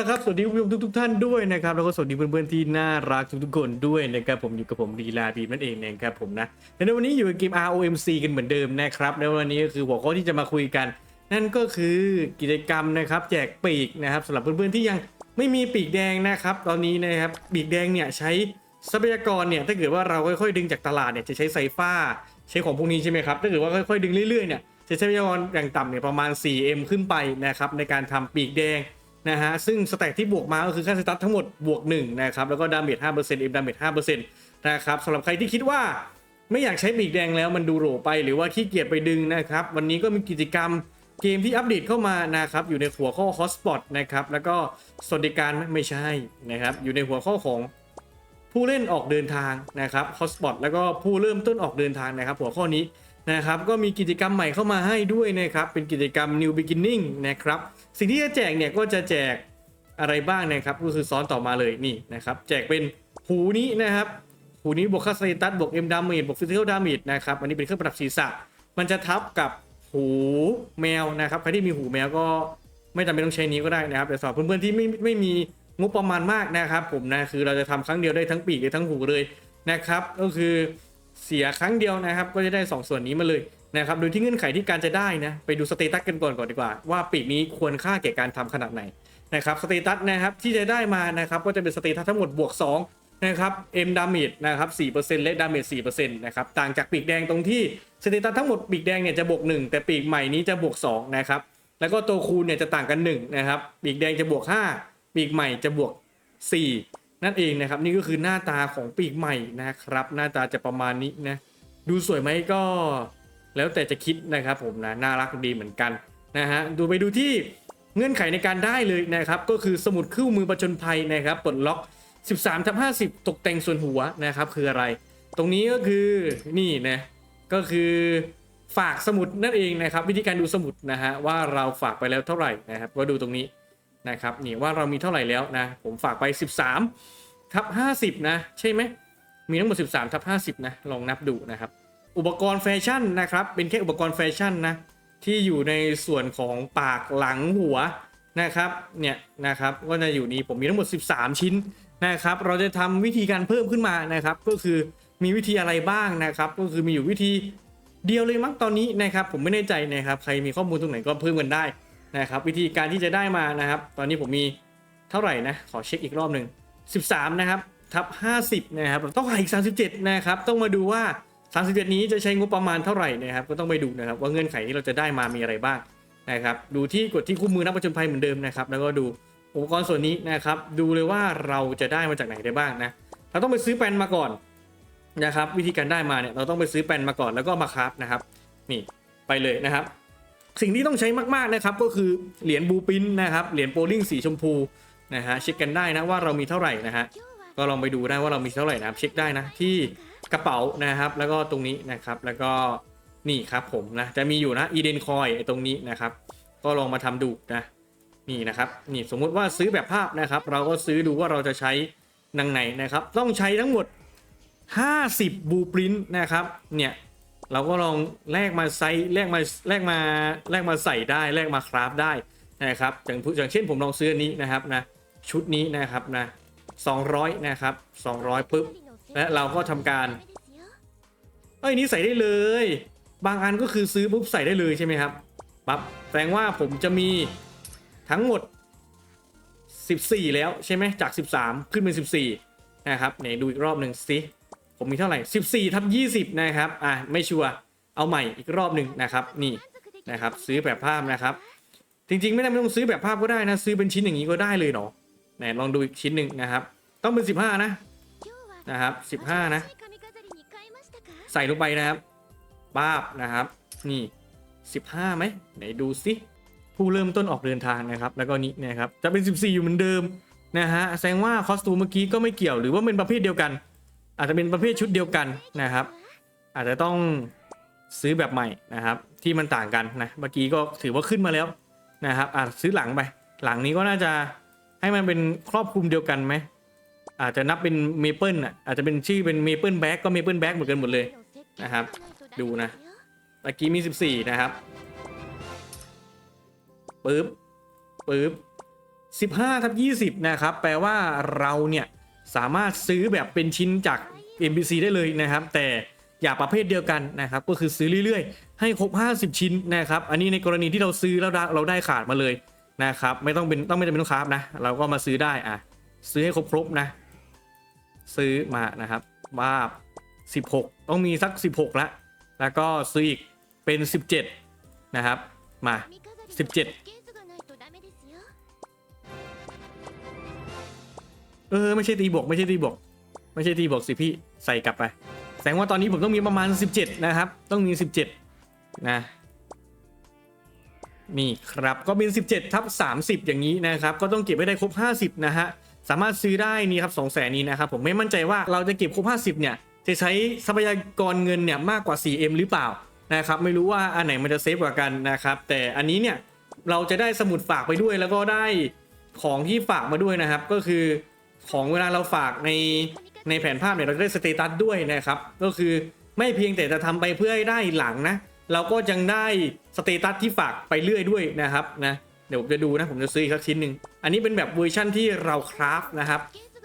ละครับ สวัสดีคุณผู้ชมทุก ๆ ท่านด้วยนะครับ แล้วก็สวัสดีเพื่อนๆที่น่ารักทุกๆคนด้วยนะครับ ผมอยู่กับผมลีลาบีมนั่นเองนะครับผมนะ ในวันนี้อยู่กับเกม ROMC กันเหมือนเดิมนะครับ ในวันนี้ก็คือหัวข้อที่จะมาคุยกัน นั่นก็คือกิจกรรมนะครับแจกปีกนะครับสำหรับเพื่อนๆที่ยังไม่มีปีกแดงนะครับ ตอนนี้นะครับปีกแดงเนี่ยใช้ทรัพยากรเนี่ยถ้าเกิดว่าเราค่อยๆ ดึงจากตลาดเนี่ยจะใช้ไซฟ้าใช้ของพวกนี้ใช่ไหมครับถ้าเกิดว่าค่อยๆ ดึงเรื่อยๆเนี่ยจะใช้ทรัพยากรอย่างต่ำเนี่ยประมาณ 4M ขึ้นไปนะครับในการทำปีกแดง นะฮะซึ่งสแต็กที่บวกมาก็คือค่าสตาร์ททั้งหมดบวก1นะครับแล้วก็ดาเมจ5%เอ็มดาเมจ5%นะครับสำหรับใครที่คิดว่าไม่อยากใช้ปีกแดงแล้วมันดูโหลไปหรือว่าขี้เกียจไปดึงนะครับ วันนี้ก็มีกิจกรรมเกมที่อัปเดตเข้ามานะครับ อยู่ในหัวข้อ Hotspot นะครับ แล้วก็สวัสดิการไม่ใช่นะครับ อยู่ในหัวข้อของผู้เล่นออกเดินทางนะครับ Hotspot แล้วก็ผู้เริ่มต้นออกเดินทางนะครับ หัวข้อนี้ นะครับก็มีกิจกรรมใหม่เข้ามาให้ด้วยนะครับ เป็นกิจกรรม New Beginning นะครับ สิ่งที่จะแจกเนี่ยก็จะแจกอะไรบ้างนะครับ ก็คือซ้อนต่อมาเลยนี่นะครับ แจกเป็นหูนี้นะครับ หูนี้บวกค่าสเตตัสบวกเอ็มดาเมจบวกฟิสิกอลดาเมจนะครับ อันนี้เป็นเครื่องประดับศีรษะ มันจะทับกับหูแมวนะครับ ใครที่มีหูแมวก็ไม่จำเป็นต้องใช้นี้ก็ได้นะครับ แต่สำหรับเพื่อนๆที่ไม่ไม่มีงบประมาณมากนะครับ ผมนะคือเราจะทำครั้งเดียวได้ทั้งปีกได้ทั้งหูเลยนะครับ ก็คือ เสียครั้งเดียวนะครับ ก็จะได้สองส่วนนี้มาเลยนะครับโดยที่เงื่อนไขที่การจะได้นะไปดูสเตตัสกันก่อนก่อนดีกว่า ว่าปีกนี้ควรค่าแก่การทำขนาดไหนนะครับสเตตัสนะครับที่จะได้มานะครับก็จะเป็นสเตตัสทั้งหมดบวก2นะครับเอ็มดาเมจนะครับ4%และดาเมจ4%นะครับต่างจากปีกแดงตรงที่สเตตัสทั้งหมดปีกแดงเนี่ยจะบวก1แต่ปีกใหม่นี้จะบวก2นะครับแล้วก็ตัวคูณเนี่ยจะต่างกัน1นะครับปีกแดงจะบวก5ปีกใหม่จะบวก4 นั่นเองนะครับนี่ก็คือหน้าตาของปีกใหม่นะครับ หน้าตาจะประมาณนี้นะดูสวยไหมก็ แล้วแต่จะคิดนะครับผมนะน่ารักดีเหมือนกันนะฮะดูไปดูที่เงื่อนไขในการได้เลยนะครับก็คือสมุดคู่มือประจนภัยนะครับปลดล็อก 13ทับ50 ตกแต่งส่วนหัวนะครับคืออะไร ตรงนี้ก็คือนี่นะก็คือฝากสมุดนั่นเองนะครับ วิธีการดูสมุดนะฮะว่าเราฝากไปแล้วเท่าไหร่นะครับก็ดูตรงนี้ นะครับนี่ว่าเรามีเท่าไหร่แล้วนะ ผมฝากไป 13ทับ50 นะ ใช่ไหมมีทั้งหมด 13ทับ50 นะ ลองนับดูนะครับ อุปกรณ์แฟชั่นนะครับ เป็นแค่อุปกรณ์แฟชั่นนะ ที่อยู่ในส่วนของปากหลังหัวนะครับเนี่ยนะครับก็จะอยู่นี้ผมมีทั้งหมด 13 ชิ้นนะครับ เราจะทำวิธีการเพิ่มขึ้นมานะครับ ก็คือมีวิธีอะไรบ้างนะครับ ก็คือมีอยู่วิธีเดียวเลยมั้งตอนนี้นะครับ ผมไม่แน่ใจนะครับ ใครมีข้อมูลตรงไหนก็เพิ่มกันได้ นะครับวิธีการที่จะได้มานะครับ ตอนนี้ผมมีเท่าไหร่นะ ขอเช็คอีกรอบหนึ่ง13 นะครับทับ50 นะครับต้องหาอีก 37 นะครับ ต้องมาดูว่า 37 นี้จะใช้งบประมาณเท่าไหร่นะครับ ก็ต้องไปดูนะครับ ว่าเงื่อนไขที่เราจะได้มามีอะไรบ้างนะครับ ดูที่กดที่คู่มือนักประจนภัยเหมือนเดิมนะครับ แล้วก็ดูอุปกรณ์ส่วนนี้นะครับ ดูเลยว่าเราจะได้มาจากไหนได้บ้างนะเราต้องไปซื้อแปลนมาก่อนนะครับ วิธีการได้มาเนี่ยเราต้องไปซื้อแปลนมาก่อนแล้วก็มาคราฟนะครับ นี่ไปเลยนะครับ สิ่งที่ต้องใช้มากๆนะครับก็คือเหรียญบูปินนะครับเหรียญโปลิงสีชมพูนะฮะเช็คกันได้นะว่าเรามีเท่าไหร่นะฮะก็ลองไปดูได้ว่าเรามีเท่าไหร่นะครับเช็คได้นะที่กระเป๋านะครับแล้วก็ตรงนี้นะครับแล้วก็นี่ครับผมนะจะมีอยู่นะอีเดนคอยตรงนี้นะครับก็ลองมาทำดูนะนี่นะครับนี่สมมุติว่าซื้อแบบภาพนะครับ เราก็ซื้อดูว่าเราจะใช้นังไหนนะครับ ต้องใช้ทั้งหมด 50บูปรินนะครับเนี่ย เราก็ลองแลกมาไซแลกมาแลกมาแลกมาใส่ได้แลกมาคราฟได้นะครับอย่างอย่างเช่นผมลองซื้ออันนี้นะครับนะชุดนี้นะครับนะ200นะครับ200ปุ๊บและเราก็ทำการเอ้ยนี่ใส่ได้เลย บางอันก็คือซื้อปุ๊บใส่ได้เลยใช่ไหมครับปั๊บแสดงว่าผมจะมีทั้งหมด 14 แล้วใช่ไหมจาก 13 ขึ้นเป็น 14 นะครับไหนดูอีกรอบหนึ่งสิ ผมมีเท่าไหร่ 14ทับ20 นะครับ อะ ไม่ชัวร์ เอาใหม่อีกรอบหนึ่งนะครับ นี่นะครับ ซื้อแบบภาพนะครับ จริงๆไม่ได้ไม่ต้องซื้อแบบภาพก็ได้นะ ซื้อเป็นชิ้นอย่างนี้ก็ได้เลยเนาะไหนลองดูอีกชิ้นหนึ่งนะครับ ต้องเป็น 15 นะ นะครับ 15 นะ ใส่ลงไปนะครับป้าบนะครับ นี่ 15ไหมไหนดูสิผู้เริ่มต้นออกเดินทางนะครับ แล้วก็นี้นะครับ จะเป็น 14 อยู่เหมือนเดิมนะฮะ แสดงว่าคอสตูมเมื่อกี้ก็ไม่เกี่ยวหรือว่าเป็นประเภทเดียวกัน อาจจะเป็นประเภทชุดเดียวกันนะครับ อาจจะต้องซื้อแบบใหม่นะครับ ที่มันต่างกันนะเมื่อกี้ก็ถือว่าขึ้นมาแล้วนะครับอะซื้อหลังไป หลังนี้ก็น่าจะให้มันเป็นครอบคลุมเดียวกันไหมอาจจะนับเป็นเมเปิลอะอาจจะเป็นชื่อเป็นเมเปิลแบ็กก็เมเปิลแบ็กเหมือนกันหมดเลยนะครับ ดูนะเมื่อกี้มี 14 นะครับปึ๊บปึ๊บ15ทับ20 นะครับ แปลว่าเราเนี่ย สามารถซื้อแบบเป็นชิ้นจาก NPC ได้เลยนะครับ แต่อย่าประเภทเดียวกันนะครับก็คือซื้อเรื่อยๆ ให้ครบ 50 ชิ้นนะครับอันนี้ในกรณีที่เราซื้อแล้วเราได้ขาดมาเลยนะครับไม่ต้องเป็นต้องไม่จำเป็นต้องคราฟนะเราก็มาซื้อได้อะซื้อให้ครบๆนะ ซื้อมานะครับว่า16 ต้องมีสัก 16ละแล้วก็ซื้ออีกเป็น 17 นะครับมา 17 เออไม่ใช่ตีบวกไม่ใช่ตีบวกไม่ใช่ตีบวกสิพี่ใส่กลับไป แสดงว่าตอนนี้ผมต้องมีประมาณ 17 นะครับ ต้องมี 17 นะ นี่ครับก็เป็น 17ทับ30 อย่างนี้นะครับ ก็ต้องเก็บให้ได้ครบ 50 นะฮะ สามารถซื้อได้นี่ครับ2 0 0แสนนี้นะครับ ผมไม่มั่นใจว่าเราจะเก็บครบ 50 เนี่ย จะใช้ทรัพยากรเงินเนี่ยมากกว่า 4M หรือเปล่านะครับ ไม่รู้ว่าอันไหนมันจะเซฟกว่ากันนะครับ แต่อันนี้เนี่ยเราจะได้สมุดฝากไปด้วยแล้วก็ได้ของที่ฝากมาด้วยนะครับ ก็คือ ของเวลาเราฝากในในแผนภาพเนี่ยเราจะได้สเตตัสด้วยนะครับ ก็คือไม่เพียงแต่จะทำไปเพื่อให้ได้หลังนะ เราก็ยังได้สเตตัสที่ฝากไปเรื่อยด้วยนะครับนะเดี๋ยวผมจะดูนะผมจะซื้ออีกสักชิ้นหนึ่งอันนี้เป็นแบบเวอร์ชั่นที่เราคราฟนะครับ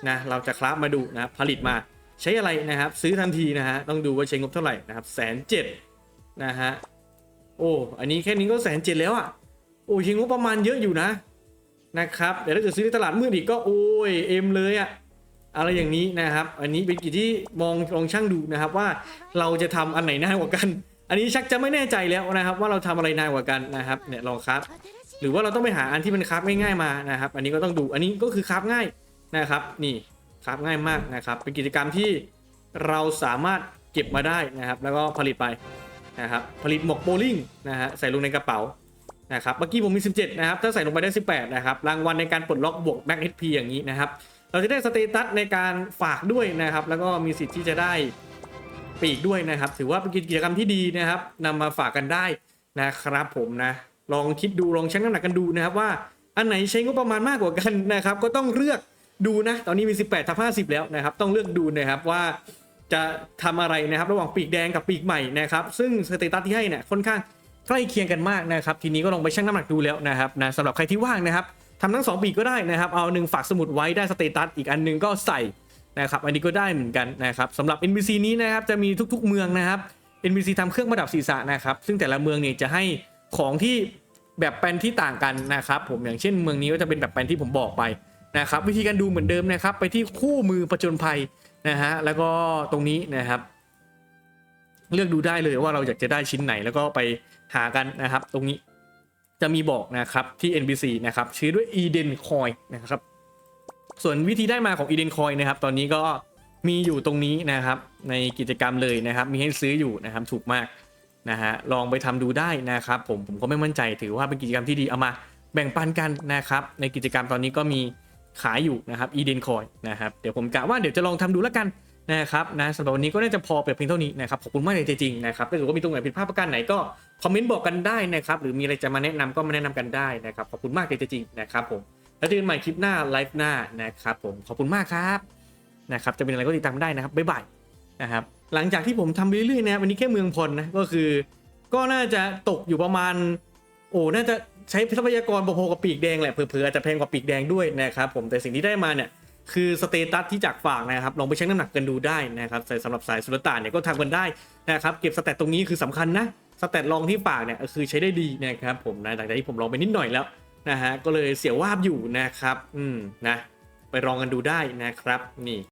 นะเราจะคราฟมาดูนะผลิตมาใช้อะไรนะครับ ซื้อทันทีนะฮะต้องดูว่าใช้งบเท่าไหร่นะครับแสนเจ็ดนะฮะโอ้อันนี้แค่นี้ก็แสนเจ็ดแล้วอะโอ้ใช้งบประมาณเยอะอยู่นะ นะครับเดี๋ยวถ้าเกิดซื้อในตลาดมืดอีกก็โอ้ยเอ็มเลยอะอะไรอย่างนี้นะครับ อันนี้เป็นกิจที่มองลองช่างดูนะครับว่าเราจะทำอันไหนน่ากว่ากัน อันนี้ชักจะไม่แน่ใจแล้วนะครับ ว่าเราทำอะไรนานกว่ากันนะครับเนี่ยลองครับ หรือว่าเราต้องไปหาอันที่มันคราฟง่ายๆมานะครับ อันนี้ก็ต้องดูอันนี้ก็คือคราฟง่ายนะครับ นี่คราฟง่ายมากนะครับ เป็นกิจกรรมที่เราสามารถเก็บมาได้นะครับ แล้วก็ผลิตไปนะครับผลิตหมกโบลิ่งนะฮะใส่ลงในกระเป๋า นะครับเมื่อกี้ผมมี 17 นะครับ ถ้าใส่ลงไปได้ 18 นะครับ รางวัลในการปลดล็อกบวกแม็กเอพีอย่างนี้นะครับ เราจะได้สเตตัสในการฝากด้วยนะครับ แล้วก็มีสิทธิ์ที่จะได้ปีกด้วยนะครับ ถือว่าเป็นกิจกรรมที่ดีนะครับนำมาฝากกันได้นะครับผมนะ ลองคิดดูลองชั่งน้ำหนักกันดูนะครับว่าอันไหนใช้งบประมาณมากกว่ากันนะครับ ก็ต้องเลือกดูนะ ตอนนี้มี 18ทับ50 แล้วนะครับ ต้องเลือกดูนะครับว่าจะทำอะไรนะครับ ระหว่างปีกแดงกับปีกใหม่นะครับ ซึ่งสเตตัสที่ให้เนี่ยค่อนข้าง ใกล้เคียงกันมากนะครับทีนี้ก็ลองไปชั่งน้ำหนักดูแล้วนะครับนะสำหรับใครที่ว่างนะครับทำทั้งสองปีก็ได้นะครับ เอาหนึ่งฝากสมุดไว้ได้สเตตัสอีกอันหนึงก็ใส่นะครับอันนี้ก็ได้เหมือนกันนะครับสำหรับ NPC นี้นะครับจะมีทุกๆเมืองนะครับ NPC ทำเครื่องประดับศีรษะนะครับซึ่งแต่ละเมืองเนี่ยจะให้ของที่แบบแปลนที่ต่างกันนะครับผมอย่างเช่นเมืองนี้ก็จะเป็นแบบแปลนที่ผมบอกไปนะครับวิธีการดูเหมือนเดิมนะครับ ไปที่คู่มือประจนภัยนะฮะแล้วก็ตรงนี้นะครับ เลือกดูได้เลยว่าเราอยากจะได้ชิ้นไหนแล้วก็ไป หากันนะครับ ตรงนี้จะมีบอกนะครับที่ NPC นะครับชื่อด้วย Eden Coin นะครับ ส่วนวิธีได้มาของ Eden Coin นะครับ ตอนนี้ก็มีอยู่ตรงนี้นะครับ ในกิจกรรมเลยนะครับ มีให้ซื้ออยู่นะครับถูกมากนะฮะลองไปทำดูได้นะครับ ผมผมก็ไม่มั่นใจถือว่าเป็นกิจกรรมที่ดีเอามาแบ่งปันกันนะครับ ในกิจกรรมตอนนี้ก็มีขายอยู่นะครับ Eden Coin นะครับเดี๋ยวผมกะว่าเดี๋ยวจะลองทำดูแล้วกัน นะครับนะสำหรับวันนี้ก็น่าจะพอเพียงเท่านี้นะครับขอบคุณมากเลยจริงๆนะครับถ้าเกิดว่ามีตรงไหนผิดพลาดประการไหนก็คอมเมนต์บอกกันได้นะครับหรือมีอะไรจะมาแนะนำก็มาแนะนำกันได้นะครับขอบคุณมากเลยจริงๆนะครับผมแล้วเจอกันใหม่คลิปหน้าไลฟ์หน้านะครับผมขอบคุณมากครับนะครับจะเป็นอะไรก็ติดตามได้นะครับบ๊ายบายนะครับหลังจากที่ผมทำไปเรื่อยๆนะครับวันนี้แค่เมืองพลนะก็คือ ก็น่าจะตกอยู่ประมาณ โอ้น่าจะใช้ทรัพยากรพอๆกับปีกแดงแหละเผื่อๆอาจจะแพงกว่าปีกแดงด้วยนะครับผมแต่สิ่งที่ได้มาเนี่ย คือสเตตัสที่จากฝากนะครับลองไปชั่งน้ำหนักกันดูได้นะครับสำหรับสายสุลต่านเนี่ยก็ทำกันได้นะครับเก็บสเตตตรงนี้คือสำคัญนะสเตตลองที่ฝากเนี่ยคือใช้ได้ดีนะครับผมนะหลังจากที่ผมลองไปนิดหน่อยแล้วนะฮะก็เลยเสียวาบอยู่นะครับ อืมนะไปลองกันดูได้นะครับนี่